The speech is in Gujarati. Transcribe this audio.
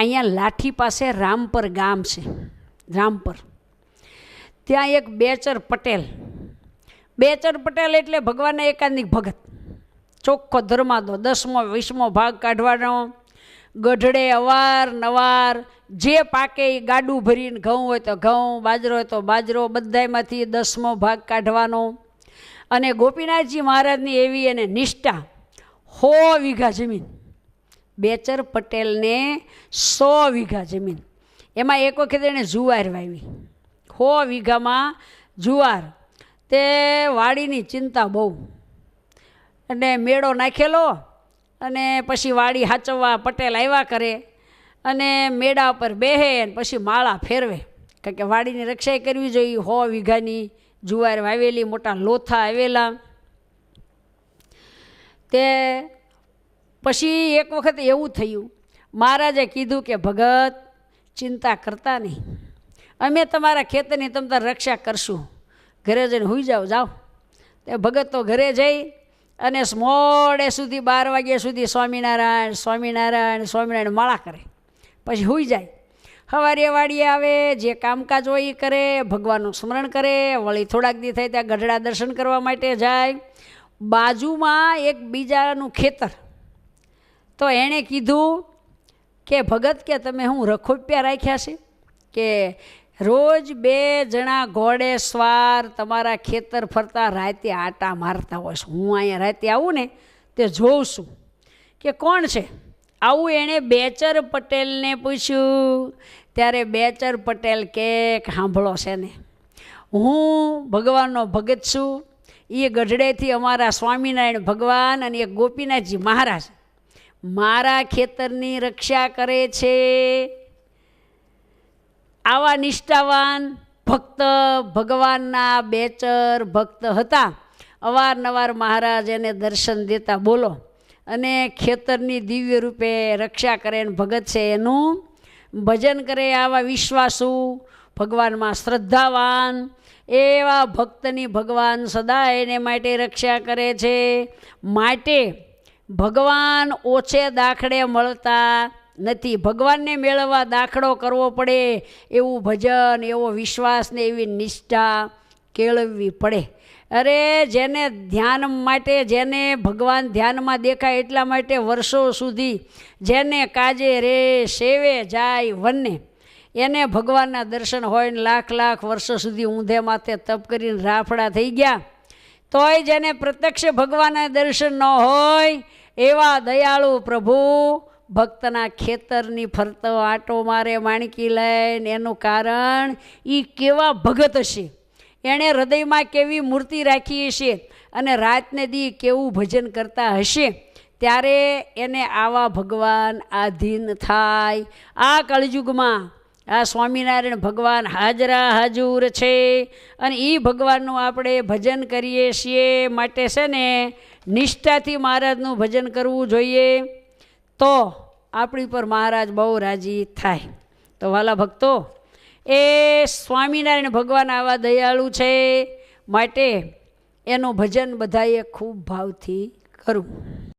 અહીંયા લાઠી પાસે રામપર ગામ છે, રામપર. ત્યાં એક બેચર પટેલ. બેચર પટેલ એટલે ભગવાનના એકાંતિક ભગત. ચોખ્ખો ધર્માદો, દસમો, વીસમો ભાગ કાઢવાનો. ગઢડે અવારનવાર જે પાકે એ ગાડું ભરીને ઘઉં હોય તો ઘઉં, બાજરો હોય તો બાજરો, બધાયમાંથી દસમો ભાગ કાઢવાનો. અને ગોપીનાથજી મહારાજની એવી એને નિષ્ઠા હો વીઘા જમીન. બેચર પટેલને સો વીઘા જમીન. એમાં એક વખત એણે જુવાર વાવી. સો વીઘામાં જુવાર. તે વાડીની ચિંતા બહુ. અને મેળો નાખેલો અને પછી વાડી હાચવવા પટેલ આવ્યા કરે. અને મેળા ઉપર બેહે અને પછી માળા ફેરવે. કારણ કે વાડીની રક્ષાઈ કરવી જોઈએ. સો વીઘાની જુવાર વાવેલી, મોટા લોથા આવેલા. તે પછી એક વખત એવું થયું, મહારાજે કીધું કે, ભગત, ચિંતા કરતા નહીં. અમે તમારા ખેતરની તમ રક્ષા કરશું. ઘરે જઈને હોઈ જાઓ જાઓ. તે ભગત તો ઘરે જઈ અને મોડે સુધી બાર વાગ્યા સુધી સ્વામિનારાયણ સ્વામિનારાયણ સ્વામિનારાયણ માળા કરે. પછી હોઈ જાય. સવારે વાડીએ આવે, જે કામકાજ હોય એ કરે, ભગવાનનું સ્મરણ કરે, વળી થોડાક દી થાય ત્યાં ગઢડા દર્શન કરવા માટે જાય. બાજુમાં એક બીજાનું ખેતર તો એણે કીધું કે, ભગત, કે તમે હું રખોપિયા રાખ્યા છે? કે રોજ બે જણા ઘોડે સવાર તમારા ખેતર ફરતા રાતે આટા મારતા હોય છે. હું અહીંયા રાતે આવું ને તે જોઉં છું. કે, કોણ છે? આવું એણે બેચર પટેલને પૂછ્યું. ત્યારે બેચર પટેલ કે સાંભળો છે ને, હું ભગવાનનો ભગત છું. એ ગઢડેથી અમારા સ્વામિનારાયણ ભગવાન અને એક ગોપીનાથજી મહારાજ. મારા ખેતરની રક્ષા કરે છે. આવા નિષ્ઠાવાન ભક્ત ભગવાનના બેચર ભક્ત હતા. અવારનવાર મહારાજ એને દર્શન દેતા બોલો, અને ખેતરની દિવ્ય રૂપે રક્ષા કરે અને ભગત છે એનું? ભજન કરે આવા વિશ્વાસુ, ભગવાનમાં શ્રદ્ધાવાન, એવા ભક્તની ભગવાન સદા એને માટે રક્ષા કરે છે. માટે ભગવાન ઓછે દાખડે મળતા નથી. ભગવાનને મેળવવા દાખલો કરવો પડે એવું ભજન, એવો વિશ્વાસ ને એવી નિષ્ઠા કેળવવી પડે. અરે જેને ધ્યાન માટે, જેને ભગવાન ધ્યાનમાં દેખાય એટલા માટે વર્ષો સુધી જેને કાજે રે સેવે જાય વને એને ભગવાનના દર્શન હોય ને લાખ લાખ વર્ષો સુધી ઊંધે માથે તપ કરીને રાફડા થઈ ગયા. તોય જેને પ્રત્યક્ષ ભગવાનના દર્શન ન હોય એવા દયાળુ પ્રભુ, ભક્તના ખેતરની ફરતો આટો મારે માણકી લઈને, એનું કારણ એ કેવા ભગત હશે એણે હૃદયમાં કેવી મૂર્તિ રાખી હશે અને રાતને દી કેવું ભજન કરતા હશે, ત્યારે એને આવા ભગવાન આધીન થાય. આ કળયુગમાં આ સ્વામિનારાયણ ભગવાન હાજરા હાજુર છે અને એ ભગવાનનું આપણે ભજન કરીએ છીએ. માટે છે ને નિષ્ઠાથી મહારાજનું ભજન કરવું જોઈએ, તો આપણી પર મહારાજ બહુ રાજી થાય. તો વાલા ભક્તો, એ સ્વામિનારાયણ ભગવાન આવા દયાળુ છે, માટે એનું ભજન બધાએ ખૂબ ભાવથી કરવું